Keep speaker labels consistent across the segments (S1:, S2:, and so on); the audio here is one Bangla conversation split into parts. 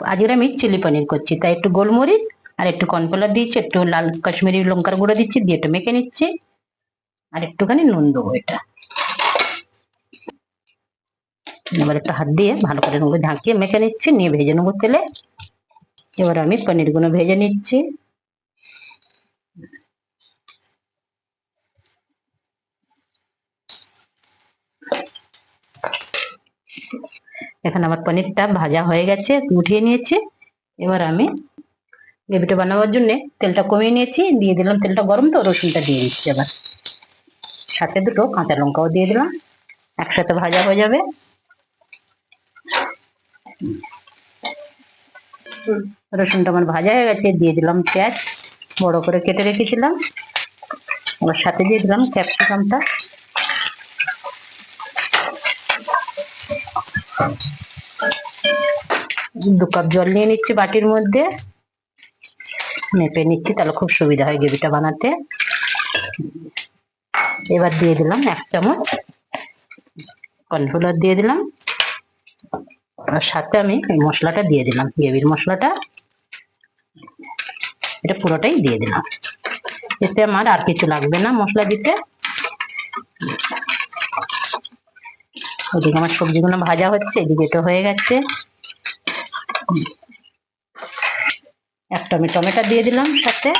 S1: আজকে আমি চিলি পনির করছি। তাই একটু গোলমরিচ আর একটু কর্নফ্লাওয়ার দিয়েছি, একটু লাল কাশ্মীরি লঙ্কার গুঁড়ো দিচ্ছি, দিয়ে একটু মেখে নিচ্ছি। আর একটুখানি নুন দেবো এটা। এবার একটা হাত দিয়ে ভালো করে নেব ঢাকিয়ে মেখে নিচ্ছি, নিয়ে ভেজে নেব তেলে। এবার আমি পনিরগুলো ভেজে নিচ্ছি। এখানে আমার পনিরটা ভাজা হয়ে গেছে উঠিয়ে নিয়েছি। এবার আমি গ্রেভিটা বানাবার জন্য তেলটা কমিয়ে নিয়েছি, দিয়ে দিলাম তেলটা গরম তো, রসুনটা দিয়ে দিচ্ছি এবার। সাথে দুটো কাঁচা লঙ্কাও দিয়ে দিলাম, একসাথে ভাজা হয়ে যাবে। রসুনটা আমার ভাজা হয়ে গেছে, দিয়ে দিলাম পেঁয়াজ, বড় করে কেটে রেখেছিলাম। এবার সাথে দিয়ে দিলাম ক্যাপসিকামটা। দু কাপ জল নিয়ে নিচ্ছি বাটির মধ্যে। মেপে নিচ্ছি, তাহলে খুব সুবিধা হয় গ্রেভিটা বানাতে। এবার দিয়ে দিলাম এক চামচ কর্নফ্লাওয়ার দিয়ে দিলাম। আর সাথে আমি মশলাটা দিয়ে দিলাম, গ্রেভির মশলাটা। এটা পুরোটাই দিয়ে দিলাম। এতে আমার আর কিছু লাগবে না মশলা দিতে। ওদিকে আমার সবজিগুলো ভাজা হচ্ছে, এদিকে তো হয়ে গেছে। একটা আমি টমেটো দিয়ে দিলাম সাথে।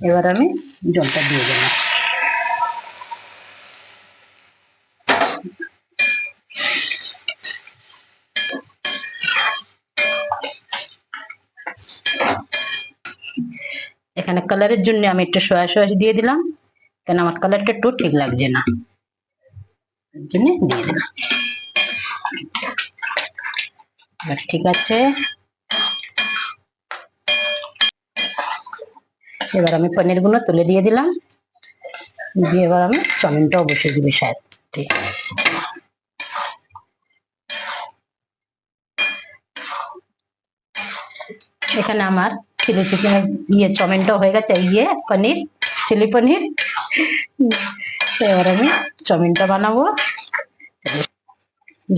S1: এবার আমি জলটা দিয়ে দিলাম। এখানে কালারের জন্য আমি একটু সয়া সস দিয়ে দিলাম। কেন আমার কালারটা একটু ঠিক লাগছে না। জন্য দিয়ে দিলাম। ঠিক আছে। এবার আমি পনিরগুলো তুলে দিয়ে দিলাম। দিয়ে এবার আমি চাউমিনটাও বসে দিবি ঠিক। এখানে আমার চিলি চিকেনের ইয়ে চাউমিনটাও হয়ে গেছে ইয়ে পনির, চিলি পনির। এবার আমি চাউমিনটা বানাবো।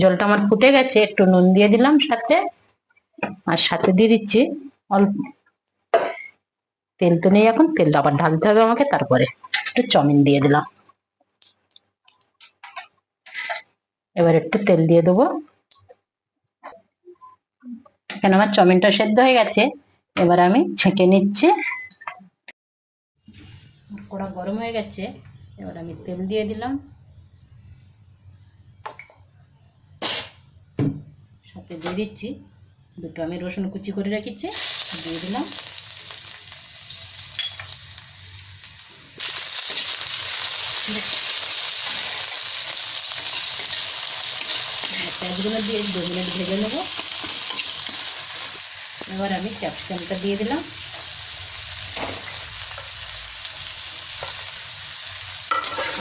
S1: জলটা আমার ফুটে গেছে, একটু নুন দিয়ে দিলাম সাথে। আর সাথে দিয়ে দিচ্ছি অল্প তেল তো নেই এখন, তেলটা আবার ঢালতে হবে আমাকে, তারপরে একটু চাউমিন দিয়ে দিলাম। এবার একটু তেল দিয়ে দেবো। এখানে আমার চাউমিনটা সেদ্ধ হয়ে গেছে। এবার আমি ছেঁকে নিচ্ছি। কড়া গরম হয়ে গেছে, এবার আমি তেল দিয়ে দিলাম। সাথে দিয়ে দিচ্ছি দুটো আমি রসুন কুচি করে রেখেছি, দিয়ে দিলাম। পেঁয়াজগুলো দিয়ে দু মিনিট ভেজে নেব। এবার আমি ক্যাপসিকামটা দিয়ে দিলাম।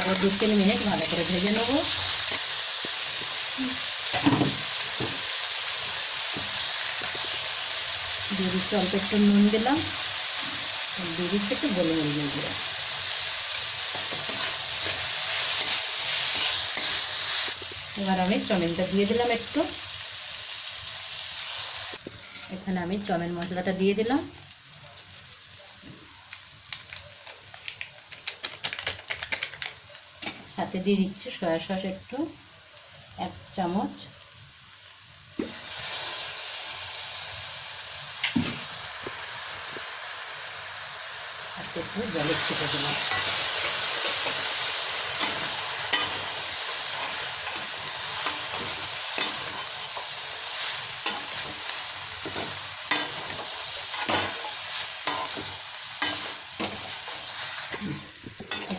S1: আরও দু তিন মিনিট ভালো করে ভেজে নেব। দিয়ে দিচ্ছি অল্প একটু নুন দিলাম। দিয়ে দিচ্ছি একটু গোলমরিচ দিলাম। এবার আমি চাউমিনটা দিয়ে দিলাম একটু। এখানে আমি চাউমিন মশলাটা দিয়ে দিলাম। সাথে দিয়ে দিচ্ছি সয়া সস একটু, এক চামচ। একটু জলের ছিটে দিলাম।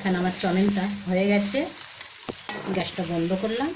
S1: এখানে আমার চাউমিনটা হয়ে গেছে। গ্যাসটা বন্ধ করলাম।